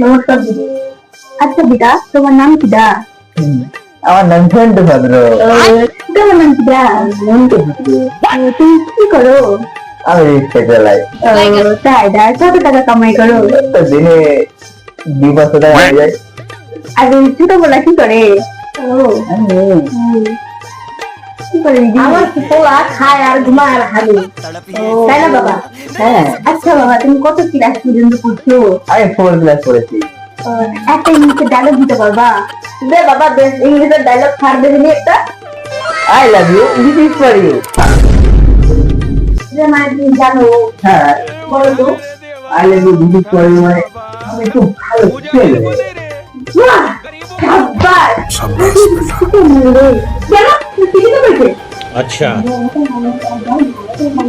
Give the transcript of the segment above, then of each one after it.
নমস্কার দিদি। আচ্ছা দিদা তোমার নাম কি দা? আমার নাম ঝন্টু ভদ্র। তোমার নাম কি দা? তুমি কি করো? আমি রিক্সা চালাই। তাই দা কত টাকা কামাই করো? তো দিনে দুই বছর টাকা হয়ে যায়। আর ওই ছোট বলা কি করে? ও আমার পোলা খায় আর ঘুমায় আর হাগে তাই না বাবা? হ্যাঁ। আচ্ছা বাবা তুমি কত ক্লাস পর্যন্ত পড়ছো? আমি ফোর ক্লাস পড়েছি। একটা ইংলিশের ডায়লগ দিতে পারবা? দে বাবা দে ইংলিশের ডায়লগ ছাড় দেবে নি একটা। I love you this is for you মানে তুমি জানো হ্যাঁ। বলো তো। I love you this is for you মানে আমি খুব ভালো ছেলে। বাহ! সাব্বাস! কি अच्छा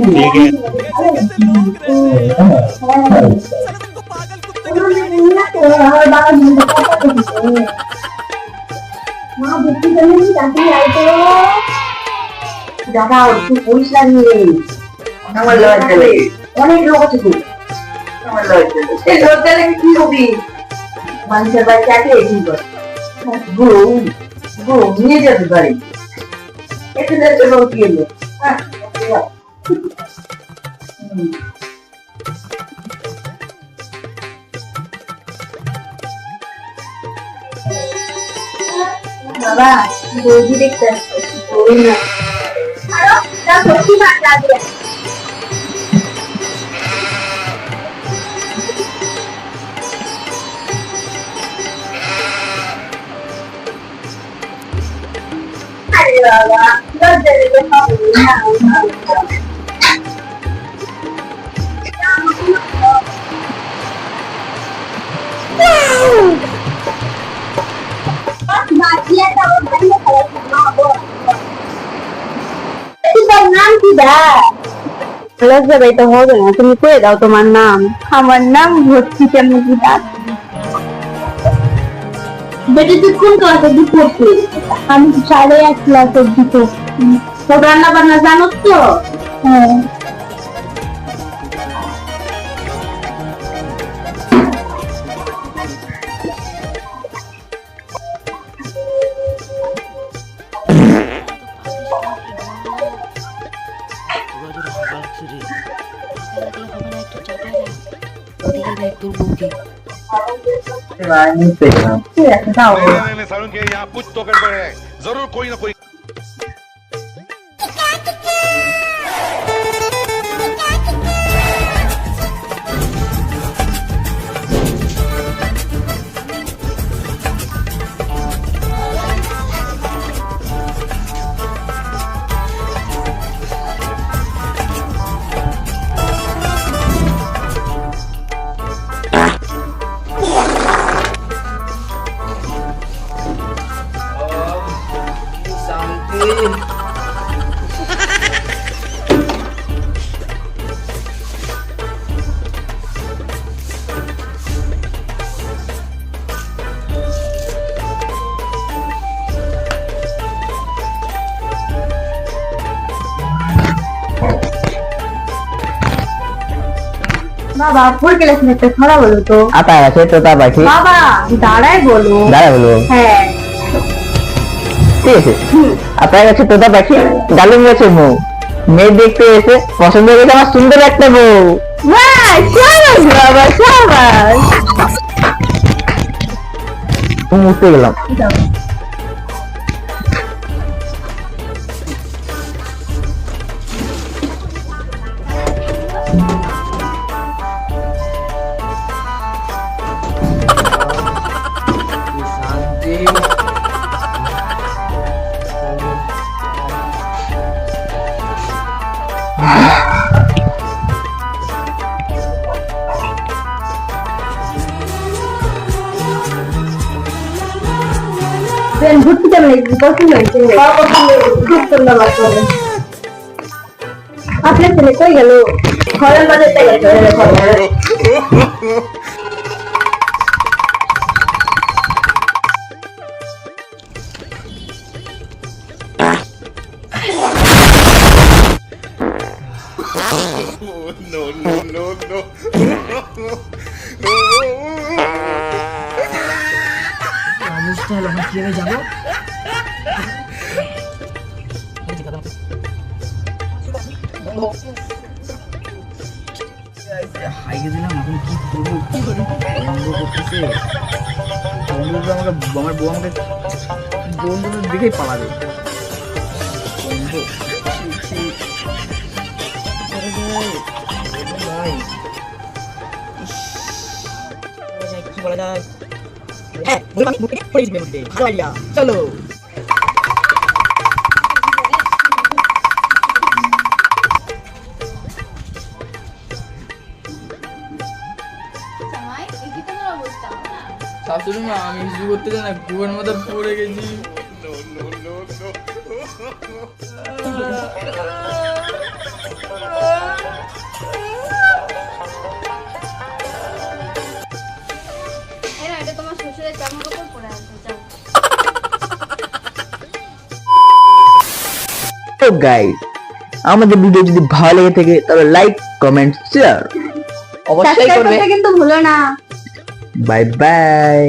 ठीक है আমার বাবা কিন্তু কথা বলছে। মা বুদ্ধি জানে নি রাতে আইতো দাদা একটু পয়সা নিয়ে আমার লজ্জা লাগে অনেক লোক আছে তো আমার লজ্জা লাগে এই লজ্জা লেগে কি হবি মানুষের বাড়িতে আছে এই কি কর বউ বউ নিয়ে যেতে পারি লোক কি এলো হ্যাঁ বাবা, বৌদি দেখতে আসছে, বৌদি না। আরও তা সত্যি ভাত লাগে। আরে বাবা। লজ্জা লেগে হবে না তোমার নাম কি দা লজ্জা তো হবে না তুমি কয়ে দাও তোমার নাম আমার নাম ভর্তি কেমন কি দা বেটি তুই কোন ক্লাসে দি পড়তে আমি সাড়ে এক ক্লাসে দিতে সব রান্না বান্না জানো তো হ্যাঁ তোর বউকে আমি পেলাম ঠিক আছে দাও नहीं नहीं नहीं सारुण के यहाँ कुछ तो गड़बड़ है जरूर कोई ना कोई বাবা ফোর ক্লাসে একটা ছড়া বলো তো। আতা আছে তোতা পাখি বাবা দাঁড়ায় বলো। দাঁড়া বলব হ্যাঁ। ঠিক আপনার কাছে তোতা পাখি ডালিম গেছে বউ। মেয়ে দেখতে এসে পছন্দ হয়েছে আমার সুন্দর একটা বউ। বাবা সাবাস মুছতে গেলাম। ঘুরতে কেমন পছন্দ হয়েছে খুব সুন্দর লাগছে আপনার ছেলে কই গেল ঘরের বাজারটা গেছে অবস্থা হলো এখন কীভাবে যাব। হাইকে দিলাম এখন কি করব? বন্ধ করতেছে। বন্ধু তো আমাকে আমার বউ আমাকে বন্ধুদের দিকেই পালাবে। বন্ধু। কি বলা যায় হ্যাঁ আমি মুখে পড়ে যাবে মধ্যে। ভালো আইডিয়া চলো শাশুড়ি মা আমি কিছু করতে চাই না কুয়োর মধ্যে পড়ে গেছি। তো গাইস আমাদের ভিডিও যদি ভালো লেগে থাকে তাহলে লাইক কমেন্ট শেয়ার অবশ্যই করবে। কিন্তু ভুলো না। Bye bye